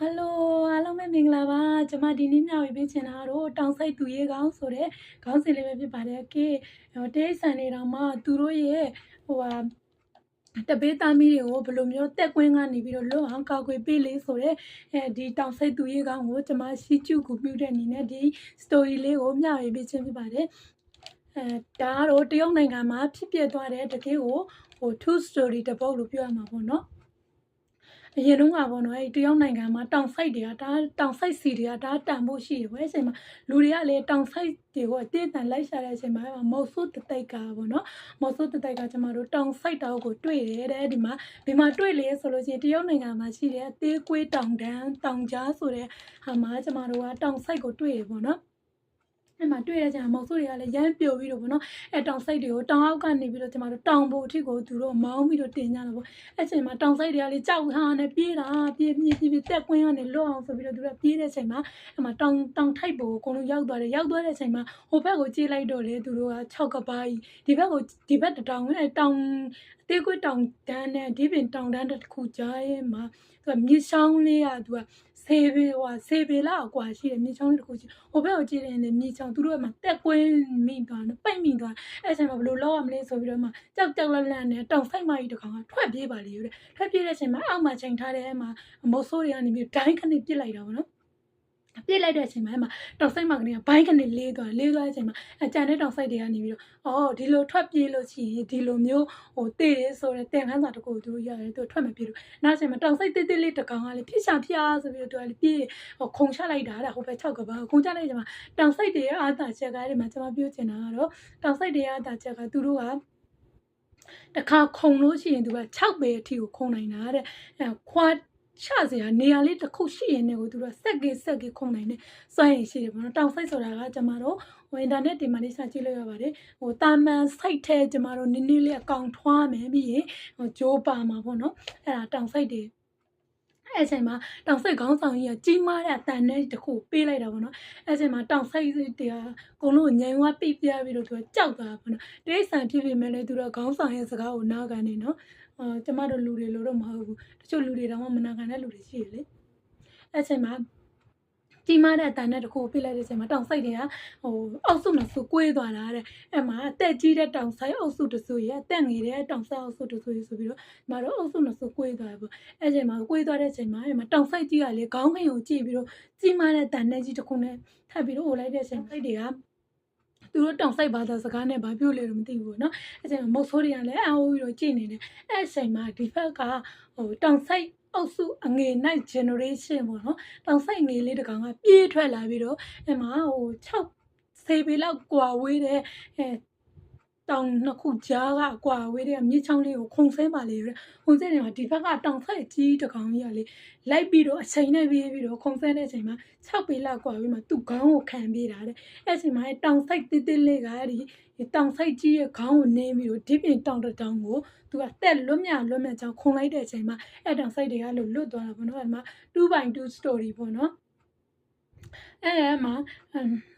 ဟယ်လိုအားလုံးပဲမင်္ဂလာပါကျွန်မဒီနေ့မျှဝေပေးချင်တာကတော့တောင်ဆိုင်သူရဲကောင်းဆိုတဲ့ခေါင်းစဉ်လေးပဲဖြစ်ပါတယ်ကဲတေးဆန်နေတော့မှသူတို့ရဲ့ဟိုဟာတပေးသားမီးတွေကိုဘယ်လိုမျိုးတက်ကွင်းကနေပြီးတော့လွတ်အောင်ကာကွယ်ပေးလေးဆိုတော့အဲဒီတောင်ဆိုင်သူရဲကောင်းကိုကျွန်မရှိကျုကူပြုတဲ့အနေနဲ့ဒီ story လေးကိုမျှဝေပေးခြင်းဖြစ်ပါတယ်အဲဒါကတော့တရုတ်နိုင်ငံမှာဖြစ်ပျက်သွားတဲ့တကယ်ကိုဟို true story တစ်ပုဒ်လို့ပြောရမှာပေါ့နော် အရင်တုန်းကပေါ့နော်အဲတရုတ်နိုင်ငံမှာတောင်ဆိုင်တွေကဒါတောင်ဆိုင်စီတွေကဒါတန်ဖို့ရှိတယ်ပေါ့အဲအချိန်မှာလူတွေကလည်းတောင်ဆိုင်တွေကိုအသေးအတန်လိုက်ရှာတဲ့အချိန်မှာမော်ဆိုးတတိုက်ကပေါ့နော်မော်ဆိုးတတိုက်ကကျမတို့တောင်ဆိုင်တောက်ကိုတွေ့တယ်တဲ့ဒီမှာဒီမှာတွေ့လေဆိုလို့ရှိရင်တရုတ်နိုင်ငံမှာရှိတဲ့အသေးကွေးတောင်တန်းတောင်ကြားဆိုတဲ့ဟာမှာကျမတို့ကတောင်ဆိုင်ကိုတွေ့ရပေါ့နော် အဲ့မှာတွေ့ရကြမောင်စိုးတွေကလည်းရမ်းပျော်ပြီးတော့ဗောနော်အဲတောင်ဆိုင်တွေကိုတောင်အောက်ကနေပြီးတော့ကျမတို့တောင်ပေါ်အထိကိုသူတို့မောင်းပြီးတော့တင်ကြတာဗောအဲ့ချိန်မှာတောင်ဆိုင်တွေကလည်းကြောက်ဟာနဲ့ပြေးတာပြေးပြေးပြေးပြေးတက်ကွင်းကနေလွတ်အောင်ဆိုပြီးတော့သူတို့ပြေးတဲ့ချိန်မှာအဲ့မှာတောင်တောင်ထိုက်ပေါ်ကိုအကုန်လုံးရောက်သွားတယ်ရောက်သွားတဲ့ချိန်မှာဟိုဘက်ကိုကြေးလိုက်တော့လေသူတို့က6ကပါးကြီးဒီဘက်ကိုဒီဘက်တတောင်အဲတောင် အသေးကွေးတောင်တန်းနဲ့ဒီပင်တောင်တန်းတစ်ခုကြားရဲ့မှာသူကမြေချောင်းလေးကသူကဆေးပေဟိုဆေးပေလောက်အကွာရှိတယ်မြေချောင်းလေးတစ်ခုရှိဟိုဘက်ကိုကြည့်ရင်လည်းမြေချောင်းသူတို့ကမှတက်ကွင်းမိသွားတယ်ပိတ်မိသွားအဲ့ချိန်မှာဘယ်လိုလောက်ရမလဲဆိုပြီးတော့မှကြောက်ကြောက်လန့်လန့်နဲ့တောင်ဆိုင်မကြီးတစ်ကောင်ကထွက်ပြေးပါလေတဲ့ထွက်ပြေးတဲ့အချိန်မှာအောက်မှာချိန်ထားတဲ့အဲ့မှာမုတ်ဆိုးတွေကနေပြီးဒိုင်းခနဲ့ပြစ်လိုက်တာပေါ့နော် ပြစ်လိုက်တဲ့အချိန်မှာအဲ့မှာတောင်ဆိုင်မကနေကဘိုင်းကနေလေးသွားလေးသွားတဲ့အချိန်မှာအကြံတဲ့တောင်ဆိုင်တွေကနေပြီးတော့အော်ဒီလိုထွက်ပြေးလို့ရှိရင်ဒီလိုမျိုးဟိုတည်ရဲဆိုတဲ့တင်ခန်းစာတစ်ခုသူတို့ရတယ်သူထွက်မပြေလို့နောက်အချိန်မှာတောင်ဆိုင်တိတ်တိတ်လေးတစ်ကောင်ကလည်းဖြစ်ချဖျားဆိုပြီးတော့သူကလည်းပြေးဟိုခုံချလိုက်တာတဲ့ဟိုဘက်6ကဘာခုံချလိုက်တဲ့အချိန်မှာတောင်ဆိုင်တွေရဲ့အာသာချက်ကားတွေမှာကျွန်မပြောချင်တာကတော့တောင်ဆိုင်တွေရဲ့အာသာချက်ကသူတို့ကတခါခုံလို့ရှိရင်သူက6ပဲအထိကိုခုံနိုင်တာတဲ့အဲခွာ ချစရာနေရာလေးတစ်ခုရှိရင်လည်းကိုသူတို့စက်ကေစက်ကေခုံနိုင်တယ်စွမ်းရည်ရှိတယ်ပေါ့နော်တောင်ဆိုင်ဆိုတာကကျမတို့ဟိုအင်တာနက်တွေမှာလေးစကြည့်လို့ရပါတယ်ဟိုတာမန် site ထဲကျမတို့နည်းနည်းလေးအကောင့်ထွားမယ်ပြီးရင်ဟိုဂျိုးပါမှာပေါ့နော်အဲ့ဒါတောင်ဆိုင်တွေအဲ့အချိန်မှာတောင်ဆိတ်ခေါင်းဆောင်ကြီးကကြီးမားတဲ့အတန်နဲ့တခုပေးလိုက်တာပေါ့နော်အဲ့အချိန်မှာတောင်ဆိတ်တွေကအကုန်လုံးညံဝါပိတ်ပြပြီးတော့သူကကြောက်သွားတာပေါ့နော်တိရစ္ဆာန်ဖြစ်ဖြစ်မဲ့လည်းသူကခေါင်းဆောင်ရဲ့စကားကိုနားခံနေနော် အာကျမတို့လူတွေလို့တော့မဟုတ်ဘူးတချို့လူတွေတောင်မှမနာခံတဲ့လူတွေရှိတယ်လေအဲ့အချိန်မှာကြီးမားတဲ့အတန်နဲ့တခုပြလိုက်တဲ့အချိန်မှာတောင်ဆိတ်တွေကဟိုအောက်စုမှာစုကွေးသွားတာတဲ့အဲ့မှာအသက်ကြီးတဲ့တောင်ဆိုင်အုပ်စုတစုရဲ့အသက်ငယ်တဲ့တောင်ဆိုင်အုပ်စုတစုရဲ့ဆိုပြီးတော့မတို့အုပ်စုမှာစုကွေးသွားတယ်ပေါ့အဲ့ချိန်မှာကွေးသွားတဲ့အချိန်မှာအဲ့မှာတောင်ဆိုင်ကြီးကလေခေါင်းခင်ကိုကြည့်ပြီးတော့ကြီးမားတဲ့တန်နဲ့ကြီးတစ်ခုနဲ့ထပ်ပြီးတော့အိုလိုက်တဲ့အချိန်စိတ်တွေက သူတို့တောင်ဆိုင်ဘာသာစကားနဲ့ဘာပြောလဲတော့မသိဘူးပေါ့နော်အဲ့ချိန်မှာမုတ်ဆိုးတွေကလည်းအအိုးပြီးတော့ကြည့်နေတယ်အဲ့အချိန်မှာဒီဘက်ကဟိုတောင်ဆိုင်အုပ်စုအငယ် night generation ပေါ့နော်တောင်ဆိုင်ငယ်လေးတကောင်ကပြေးထွက်လာပြီးတော့အဲ့မှာဟို6ဆေးပေလောက်ကွာဝေးတဲ့အဲ တောင်နှစ်ခုကြားကကွာဝေးတဲ့မြေချောင်းလေးကိုခုံဆဲပါလေရခုံဆဲနေမှာဒီဘက်ကတောင်ဆိုင်ကြီးတကောင်ကြီးကလေလိုက်ပြီးတော့အချိန်နဲ့ပြေးပြီးတော့ခုံဆဲတဲ့အချိန်မှာ6ပေလောက်ကွာဝေးမှာသူ့ခေါင်းကိုခံပြေးတာတဲ့အဲ့အချိန်မှာတောင်ဆိုင်တစ်တစ်လေးကအဲ့ဒီတောင်ဆိုင်ကြီးရဲ့ခေါင်းကိုနင်းပြီးတော့ဒီပြင်တောင်တတောင်ကိုသူကတက်လွတ်မြလွတ်မြချောင်းခုံလိုက်တဲ့အချိန်မှာအဲ့တောင်ဆိုင်တွေကလို့လွတ်သွားတာပေါ့နော်အဲ့မှာ2 by 2 story ပေါ့နော်အဲ့ဒါမှ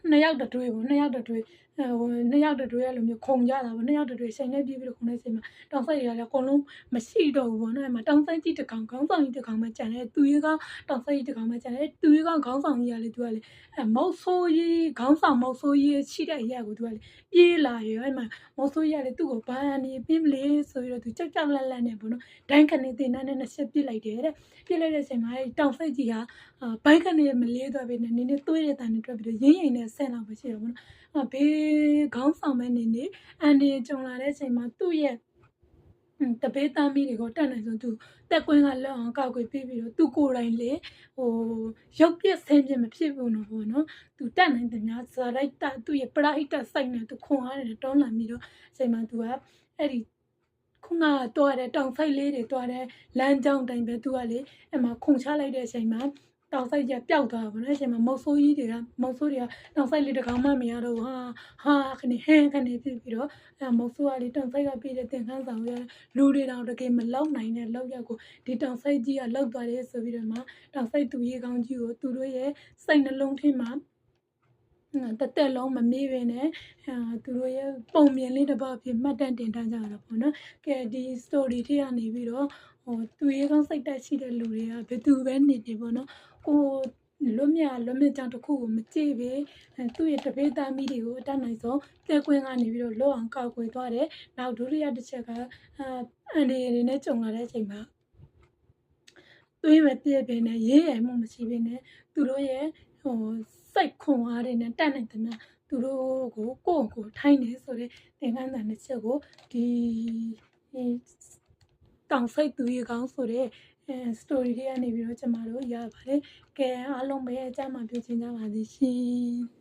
နှစ်ယောက်တတွေးပေါ့နှစ်ယောက်တတွေးဟိုနှစ်ယောက်တတွေးအဲ့လိုမျိုးခုံကြတာပေါ့နှစ်ယောက်တတွေးချိန်နဲ့ပြေးပြီးတော့ခုံနေချိန်မှာတောင်ဆိုင်တွေကလည်းအကုန်လုံးမရှိတော့ဘူးပေါ့နော်အဲ့မှာတောင်ဆိုင်ကြီးတစ်ကောင်ခေါင်းဆောင်ကြီးတစ်ကောင်မှကြံတယ်သူရေးကောင်တောင်ဆိုင်ကြီးတစ်ကောင်မှကြံတယ်သူရေးကောင်ခေါင်းဆောင်ကြီးကလည်းသူကလည်းအဲမောက်ဆိုးကြီးခေါင်းဆောင်မောက်ဆိုးကြီးရှိတဲ့ရက်ကိုသူကလည်းပြေးလာရောအဲ့မှာမောက်ဆိုးကြီးကလည်းသူ့ကိုဘာနေပြင်းမလဲဆိုပြီးတော့သူကြောက်ကြောက်လန့်လန့်နဲ့ပေါ့နော်ဒိုင်းကနေတင်နဲ့နဲ့ဆက်ပြစ်လိုက်တယ်တဲ့ပြစ်လိုက်တဲ့အချိန်မှာတောင်ဆိုင်ကြီးကဘိုက်ကနေမလေးသွားပြီနဲ့နည်းနည်းသွေးတဲ့တန်နဲ့တွက်ပြီးတော့ရင်းရင်နဲ့ဆန့်လောက်ပဲရှိတော့ပေါ့နော်အဘေးခေါင်းဆောင်မဲ့နေနေအန်ဒီကြုံလာတဲ့အချိန်မှာသူ့ရဲ့တပေးတမ်းမီတွေကိုတက်နိုင်ဆုံးသူတက်ကွင်းကလောက်အောင်ကောက်ွယ်ပြီးပြီးတော့သူကိုယ်တိုင်လေဟိုရုပ်ပြက်ဆင်းပြမဖြစ်ဘူးနော်ဘောနော်သူတက်နိုင်တယ်များဇာရိုက်တာသူ့ရဲ့ပရာဟိတစိုက်နေသူခွန်အားတယ်တောင်းလာပြီးတော့အချိန်မှာသူကအဲ့ဒီခုနကတော့တဲ့တောင်ဖိုက်လေးတွေတော့တဲ့လမ်းကြောင်းတိုင်းပဲသူကလေအဲ့မှာခုန်ချလိုက်တဲ့အချိန်မှာ တောင်ဆိုင်ကျပျောက်သွားပါတော့အချိန်မှာမုတ်ဆိုးကြီးတွေကမုတ်ဆိုးတွေကတောင်ဆိုင်လေးတစ်ကောင်မှမရတော့ဟာဟာခနေဟဲခနေဖြစ်ပြီးတော့အဲမုတ်ဆိုးကလေးတောင်ဆိုင်ကပြည့်တဲ့သင်ခန်းဆောင်ရလူတွေတောင်တကယ်မလောက်နိုင်တဲ့လောက်ရက်ကိုဒီတောင်ဆိုင်ကြီးကလောက်သွားတယ်ဆိုပြီးတော့မှတောင်ဆိုင်သူရေကောင်းကြီးကိုသူတို့ရဲ့စိတ်နှလုံးထဲမှာ တက်တက်လုံးမမေ့ပဲနဲ့အဲသူတို့ရဲ့ပုံမြင်လေးတစ်ပတ်ဖြစ်မှတ်တမ်းတင်ထားကြတာပေါ့နော်ကဲဒီ story ထဲကနေပြီးတော့ဟဟိုသူရေးကောင်းစိတ်တက်ရှိတဲ့လူတွေကဘယ်သူပဲနေနေပေါ့နော်ကိုလွတ်မြလွတ်မြကြောင်တစ်ခုကိုမကြည့်ပဲအဲသူ့ရဲ့တပည့်သားမိတွေကိုအတတ်နိုင်ဆုံးတဲကွင်းကနေပြီးတော့လောအောင်ကောက်ွယ်သွားတယ်နောက်ဒုတိယတစ်ချက်ကအာအန်ဒီတွေနဲ့ကြုံလာတဲ့အချိန်မှာသွေးပဲပြည့်ပြည့်နဲ့ရေးရမှုမရှိဘဲနဲ့သူတို့ရဲ့ ဟိုစိတ်ခွန်အားတွေနဲ့တတ်နိုင်တဲ့များသူတို့ကိုကိုယ့်ကိုယ်ထိုင်းနေဆိုတဲ့သင်္ကန်းတန်တစ်ချက်ကိုဒီဒီတောင်စိတ်သူရေကောင်းဆိုတဲ့အဲ story တွေကနေပြီးတော့ကျမတို့ရပါတယ်။ကဲအားလုံးပဲအကြမ်းမှပြုချင်ကြပါသည်ရှင်။